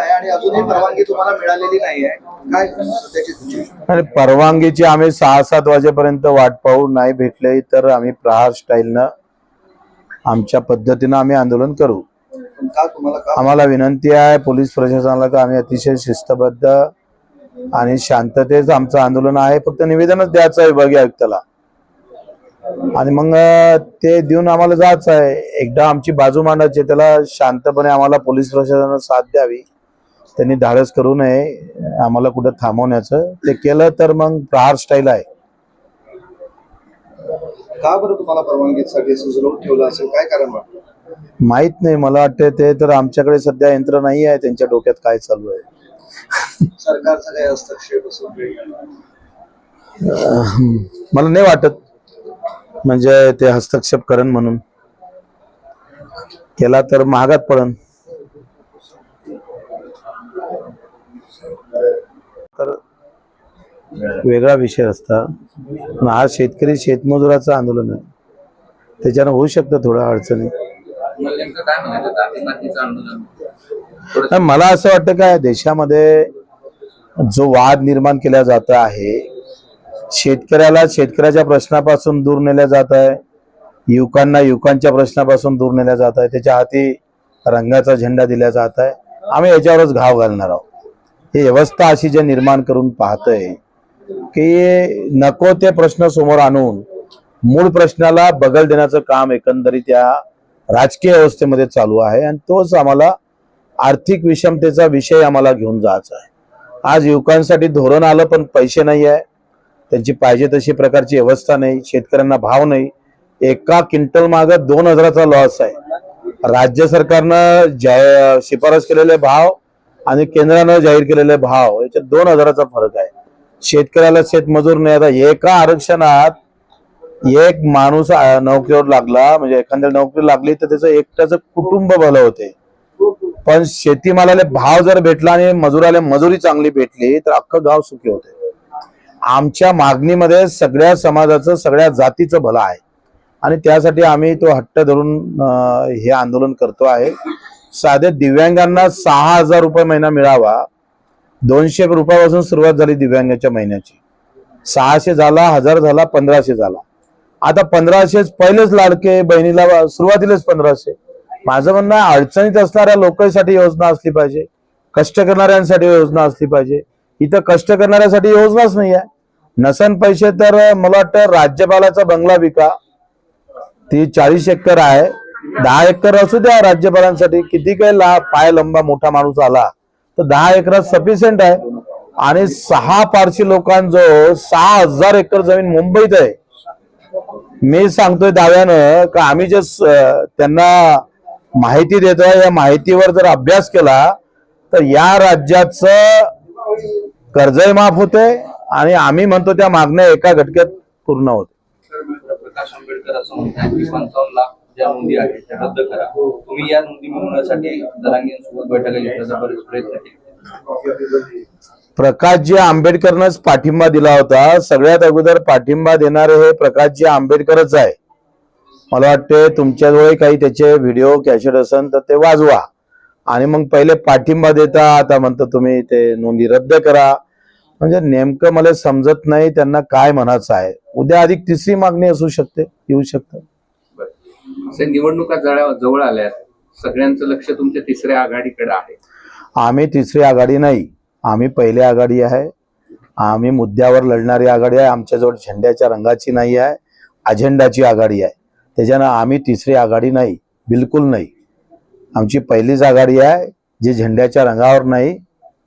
आहे आणि अजूनही परवानगी तुम्हाला मिळालेली नाही आहे. काय सध्याची situation? आणि परवानगीची आम्ही सहा सात वाजेपर्यंत वाट पाहू नाही भेटले तर आम्ही प्रहार स्टाईलनं आमच्या पद्धतीनं आम्ही आंदोलन करू. पण का तुम्हाला का? आम्हाला विनंती आहे पोलीस प्रशासनाला का आम्ही अतिशय शिस्तबद्ध आणि शांततेच आमचं आंदोलन आहे फक्त निवेदनच द्यायचं आहे विभागीय आयुक्ताला. आणि मग ते देऊन आम्हाला जायचं आहे. एकदा आमची बाजू मांडायची त्याला शांतपणे आम्हाला पोलीस प्रशासनानं साथ द्यावी. त्यांनी धाडस करू नये आम्हाला कुठं थांबवण्याचं. ते केलं तर मग प्रहार स्टाईल आहे. का बरं तुम्हाला परवानगीसाठी सुचवून ठेवलं असेल? काय कारण वाटतं माहीत नाही. मला वाटतं ते तर आमच्याकडे सध्या यंत्र नाही आहे. त्यांच्या डोक्यात काय चालू आहे? सरकारचा काही हस्तक्षेप असो अं, मला नाही वाटत. म्हणजे ते हस्तक्षेप करण म्हणून. केला तर महागात पडन. तर वेगळा विषय असता पण हा शेतकरी शेतमजुराचं आंदोलन आहे. त्याच्यानं होऊ शकतं थोडं अडचणी. मला काय नाही, असं वाटतं का देशामध्ये जो वाद निर्माण केला जात आहे शेतकऱ्याला शेतकऱ्याच्या प्रश्नापासून दूर नेल्या जात आहे युवकांना युवकांच्या प्रश्नापासून दूर नेल्या जात आहे त्याच्या हाती रंगाचा झेंडा दिला जात आहे. आम्ही याच्यावरच घाव घालणार आहोत. ही व्यवस्था अशी जे निर्माण करून पाहतंय की नको ते प्रश्न समोर आणून मूळ प्रश्नाला बगल देण्याचं काम एकंदरीत या राजकीय व्यवस्थेमध्ये चालू आहे आणि तोच आम्हाला आर्थिक विषमतेचा विषय आम्हाला घेऊन जायचा आहे. आज युवकांसाठी धोरण आलं पण पैसे नाही आहे त्यांची पाहिजे तशी प्रकारची व्यवस्था नाही शेतकऱ्यांना भाव नाही. एका क्विंटल मागं दोन हजाराचा लॉस आहे. राज्य सरकारनं ज्या शिफारस केलेले भाव आणि केंद्रानं जाहीर केलेले भाव याच्यात दोन हजाराचा फरक आहे. शेतकऱ्याला शेतमजूर नाही. आता एका आरक्षणात एक माणूस नोकरीवर लागला म्हणजे एखाद्या नोकरी लागली तर त्याचं एकट्याचं कुटुंब भलं होते. पण शेतीमालाले भाव जर भेटला आणि मजुराला मजुरी चांगली भेटली तर अख्खं गाव सुखी होते. आमच्या मागणीमध्ये सगळ्या समाजाचं सगळ्या जातीचं भलं आहे. आणि त्यासाठी आम्ही तो हट्ट धरून हे आंदोलन करतो आहे. साध्या दिव्यांगांना सहा हजार रुपये महिना मिळावा. दोनशे रुपयापासून सुरुवात झाली दिव्यांगाच्या महिन्याची. सहाशे झाला हजार झाला पंधराशे झाला. आता पंधराशे पहिलेच लाडके बहिणीला सुरुवातीलाच पंधराशे. माझं म्हणणं अडचणीत असणाऱ्या लोकांसाठी योजना असली पाहिजे. कष्ट करणाऱ्यांसाठी योजना असली पाहिजे. इथं कष्ट करणाऱ्यासाठी योजनाच नाही आहे नसन पैसे तर मला वाटतं राज्यपालाचा बंगला विका. ती चाळीस एकर आहे. दहा एकर असू द्या राज्यपालांसाठी किती काही ला पाय लंबा मोठा माणूस आला तर दहा एकरात सफिशियंट आहे. आणि सहा पारशी लोकांजवळ सहा हजार एकर जमीन मुंबईत आहे. मी सांगतोय दाव्यानं का आम्ही जे त्यांना माहिती देतोय या माहितीवर जर अभ्यास केला तर या राज्याचं कर्जही माफ होते आणि आम्ही म्हणतो त्या मागण्या एका घटक्यात पूर्ण होते. ज्या नोंदी आहेत त्या रद्द करा. तुम्ही या नोंदी मिळवण्यासाठी जरांगींसोबत बैठका घेतल्याचा बरेच प्रयत्न केले. प्रकाशजी आंबेडकरनंच पाठिंबा दिला होता. सगळ्यात अगोदर पाठिंबा देणारे हे प्रकाशजी आंबेडकरच आहे. मला वाटते तुमच्याजवळ काही त्याचे व्हिडिओ कॅसेट असेल तर ते वाजवा. आणि मग पहिले पाठिंबा देता आता म्हणतो तुम्ही ते नोंदी रद्द करा. म्हणजे नेमकं मला समजत नाही त्यांना काय म्हणायचं आहे. उद्या अधिक तिसरी मागणी असू शकते येऊ शकतं. निवडणुका जवळ आल्यात. सगळ्यांचं लक्ष तुमच्या तिसऱ्या आघाडीकडे आहे. आम्ही तिसरी आघाडी नाही. आम्ही पहिली आघाडी आहे. आम्ही मुद्द्यावर लढणारी आघाडी आहे. आमच्याजवळ झेंड्याच्या रंगाची नाही आहे. अजेंडाची आघाडी आहे. त्याच्यानं आम्ही तिसरी आघाडी नाही. बिलकुल नाही. आमची पहिलीच आघाडी आहे. जी झेंड्याच्या रंगावर नाही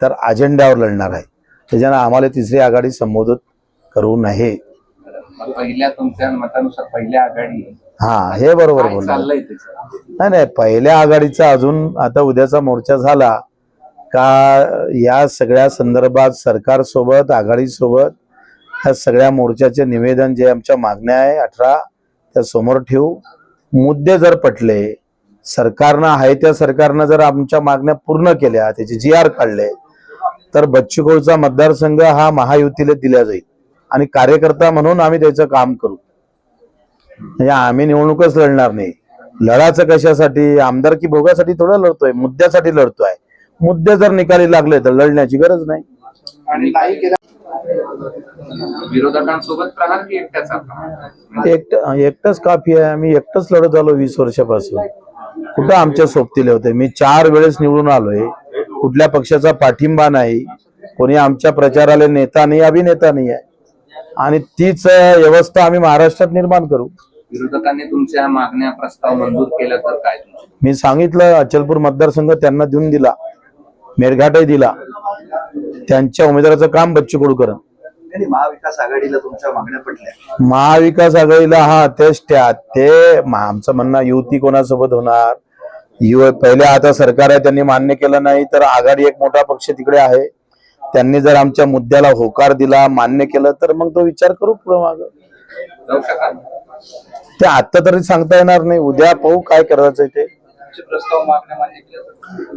तर अजेंड्यावर लढणार आहे. त्याच्यानं आम्हाला तिसरी आघाडी संबोधित करू नये. पहिल्या तुमच्या मतानुसार पहिल्या आघाडी आहे. हा हे बरोबर त्याचं नाही नाही पहिल्या आघाडीचा अजून आता उद्याचा मोर्चा झाला का या सगळ्या संदर्भात सरकारसोबत आघाडीसोबत ह्या सगळ्या मोर्चाचे निवेदन जे आमच्या मागण्या आहे अठरा त्या समोर ठेवू. मुद्दे जर पटले सरकारनं आहे त्या सरकारनं जर आमच्या मागण्या पूर्ण केल्या त्याचे जी आर काढले तर बच्चूकडचा मतदारसंघ हा महायुतीला दिला जाईल. आणि कार्यकर्ता म्हणून आम्ही त्याचं काम करू. म्हणजे आम्ही निवडणूकच लढणार नाही. लढाचं कशासाठी आमदारकी भोगासाठी थोडं लढतोय मुद्द्यासाठी लढतोय. मुद्दे जर निकाली लागले तर लढण्याची गरज नाही. विरोधकांसोबत प्रहार की एकट्याचा? प्रहार? एकट एकटंच काफी आहे. आम्ही एकटंच लढत आलो वीस वर्षापासून. कुठं आमच्या सोबतीले होते? मी चार वेळेस निवडून आलोय. कुठल्या पक्षाचा पाठिंबा नाही. कोणी आमच्या प्रचाराला नेता नाही अभिनेता नाही आहे. आणि तीच व्यवस्था आम्ही महाराष्ट्रात निर्माण करू. विरोधकांनी तुमच्या मागण्या प्रस्ताव मंजूर केला तर काय मी सांगितलं अचलपूर मतदारसंघ त्यांना देऊन दिला मेरघाटही दिला. त्यांच्या उमेदवाराचं काम बच्चू कडू महाविकास आघाडीला तुमच्या मागण्या पडल्या महाविकास आघाडीला हा तेच त्या ते आमचं म्हणणं युती कोणासोबत होणार? यु पहिले आता सरकार आहे त्यांनी मान्य केलं नाही तर आघाडी एक मोठा पक्ष तिकडे आहे. त्यांनी जर आमच्या मुद्द्याला होकार दिला मान्य केलं तर मग तो विचार करू पुढे माग. ते आता तरी सांगता येणार नाही. उद्या पाहू काय करायचं ते.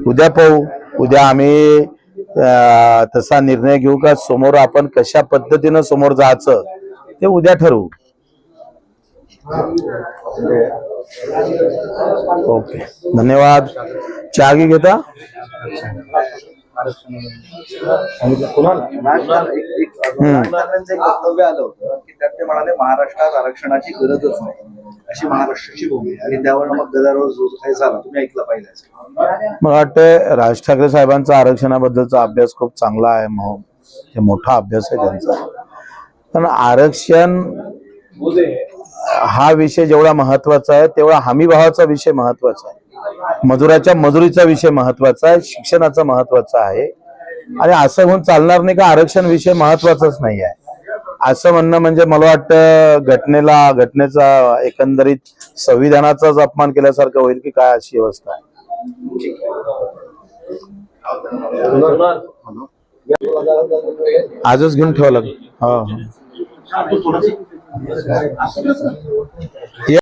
उद्या पाहू. उद्या आम्ही तसा निर्णय घेऊ का? समोर आपण कशा पद्धतीनं समोर जायचं ते उद्या ठरवू. ओके. धन्यवाद. चहा घे घेता राज ठाकरे- एक- एक- हम्म. राज ठाकरेंचं एक वक्तव्य आलं होतं की त्यात ते म्हणाले महाराष्ट्रात आरक्षणाची गरजच नाही. अशी महाराष्ट्राची भूमी आहे. आणि त्यावर मग गदारोळ जो काही झाला तुम्ही ऐकलं पाहिजे असेल. मला वाटतं राज ठाकरे साहेबांचा आरक्षणाबद्दलचा अभ्यास खूप चांगला आहे मो- हे मोठा अभ्यास आहे त्यांचा. पण आरक्षण हा विषय जेवढा महत्त्वाचा आहे तेवढा हमी भावाचा विषय महत्त्वाचा आहे. मजुराच्या मजुरीचा विषय महत्त्वाचा आहे शिक्षणाचा महत्त्वाचा आहे. आणि असं होऊन चालणार नाही का आरक्षण विषय महत्वाचाच नाही आहे. असं म्हणणं म्हणजे मला वाटतं घटनेला घटनेचा एकंदरीत संविधानाचाच अपमान केल्यासारखं होईल की काय अशी अवस्था आहे. आजच घेऊन ठेवा लागेल. हा.